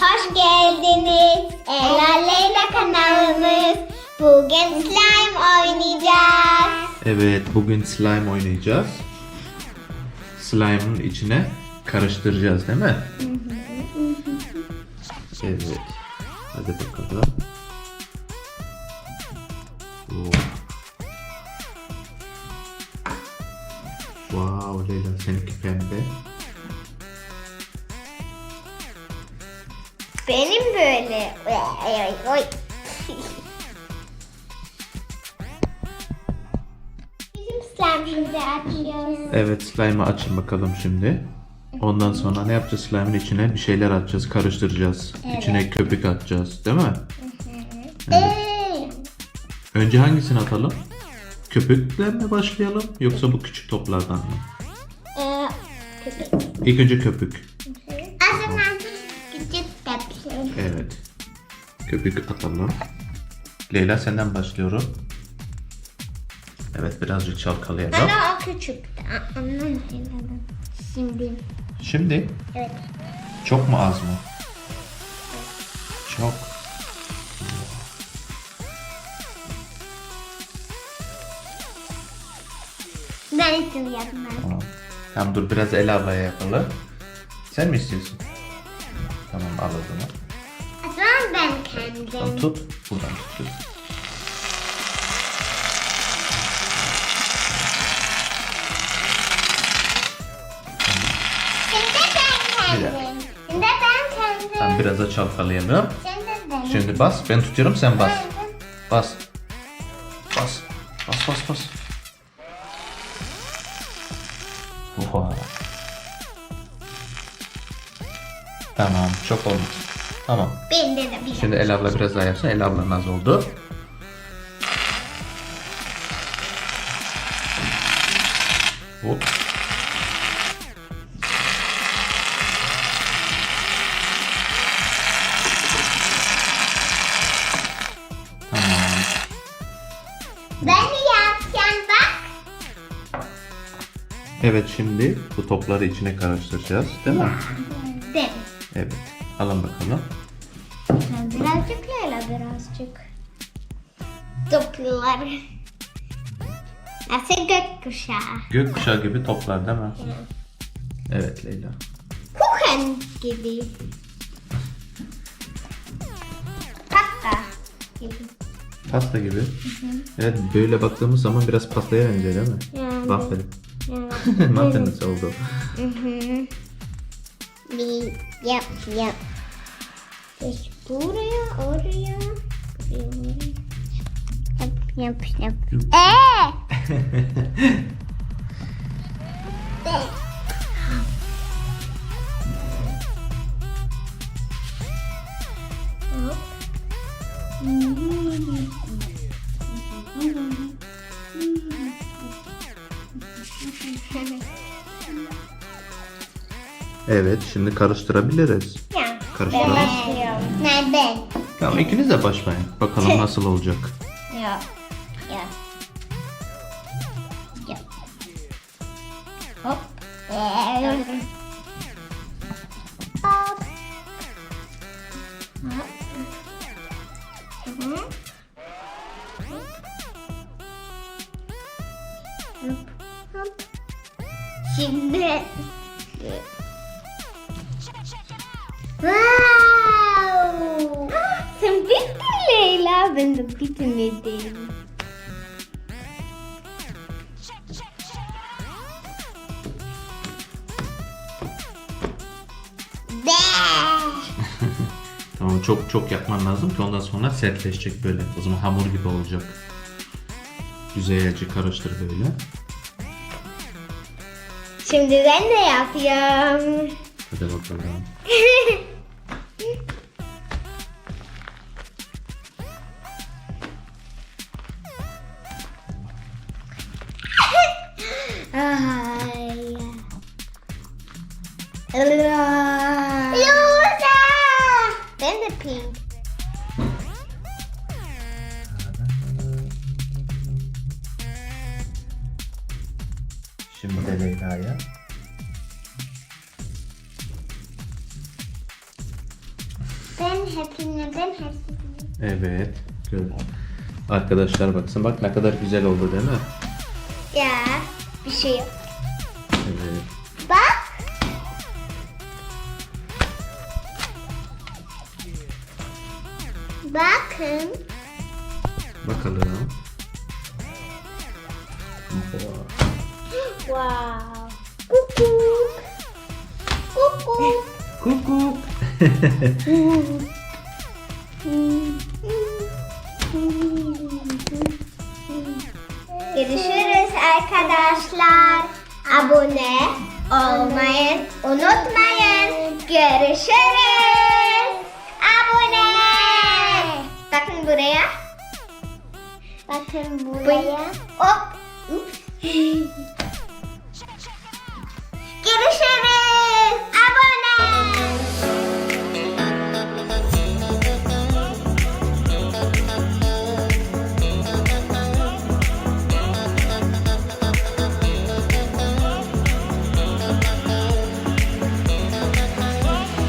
Hoş geldiniz. Ela Leyla kanalımız. Bugün slime oynayacağız. Evet, bugün slime oynayacağız. Slime'ın içine karıştıracağız değil mi? Evet. Hadi bakalım. Oo. Wow Leyla seninki pembe. Böyle. Oy, oy, oy. Bizim açıyoruz. Evet slime'ı açın bakalım şimdi. Ondan sonra ne yapacağız? Slime'ın içine bir şeyler atacağız, karıştıracağız. İçine köpük atacağız, değil mi? Ee, Önce hangisini atalım? Köpükle mi başlayalım yoksa bu küçük toplardan mı? e, köpek. İlk önce köpük. Evet. Köpük atalım. Leyla senden başlıyorum. Evet birazcık çalkalayalım. Ama o küçüktü. Anlamadım. Şimdi. Şimdi Evet. çok mu az mı? Çok. Ben istiyorum ben. Tamam. Tamam dur biraz el ablaya yapalım. Sen mi istiyorsun? Tamam al o zaman. Tamam, tut. Buradan tutuyorsun. Şimdi ben kendim. Şimdi ben kendim. Tamam biraz da çalkalayalım. Şimdi ben. Şimdi bas. Ben tutuyorum sen bas. Bas. Bas. Bas bas bas. Oha. Tamam çok olmuş. Tamam. Bende de bir. Şimdi El abla biraz daha yapsın. El abla az oldu. Hop. Tamam. Ben de yapacağım bak. Evet şimdi bu topları içine karıştıracağız değil mi? Değil. Evet. Alın bakalım. Birazcık Leyla birazcık. Toplular. Nasıl gökkuşağı. Gökkuşağı gibi toplar değil mi? Evet Leyla. Kuchen gibi. Pasta gibi. Pasta gibi. Evet böyle baktığımız zaman biraz pastaya benziyor değil mi? Yani. Waffle. Yani. Nasıl oldu? Bir yap yap. Geç buraya oraya. Buraya oraya. Yap yap yap. Eee! Evet şimdi karıştırabiliriz. Ya. Karıştıralım. başlıyorum. Nereden? Tamam ikiniz de başlayın. Bakalım nasıl olacak. Ya. Ya. Ya. Hop. Ee, Hop. Hop. Hı hı. Hop. Hop. Şimdi Wow! Sen bittin Leyla, ben de bitmedim. De. Tamam çok çok yapman lazım ki ondan sonra sertleşecek böyle. O zaman hamur gibi olacak. Güzelce karıştır böyle. Şimdi ben de yapıyorum. Hadi bakalım. Rosa. Ben de pink. Şimdi de Leyla'ya. hepsini ben hepsini. Evet. Gör. Arkadaşlar baksın bak ne kadar güzel oldu değil mi? Ya bir şey yok. Evet. Bakın. Bakalım. Wow. Kukuk. Kukuk. Kukuk. Görüşürüz arkadaşlar. Abone olmayı unutmayın. Görüşürüz. Abone. Bakın buraya. Bakın buraya. Hop. Ups.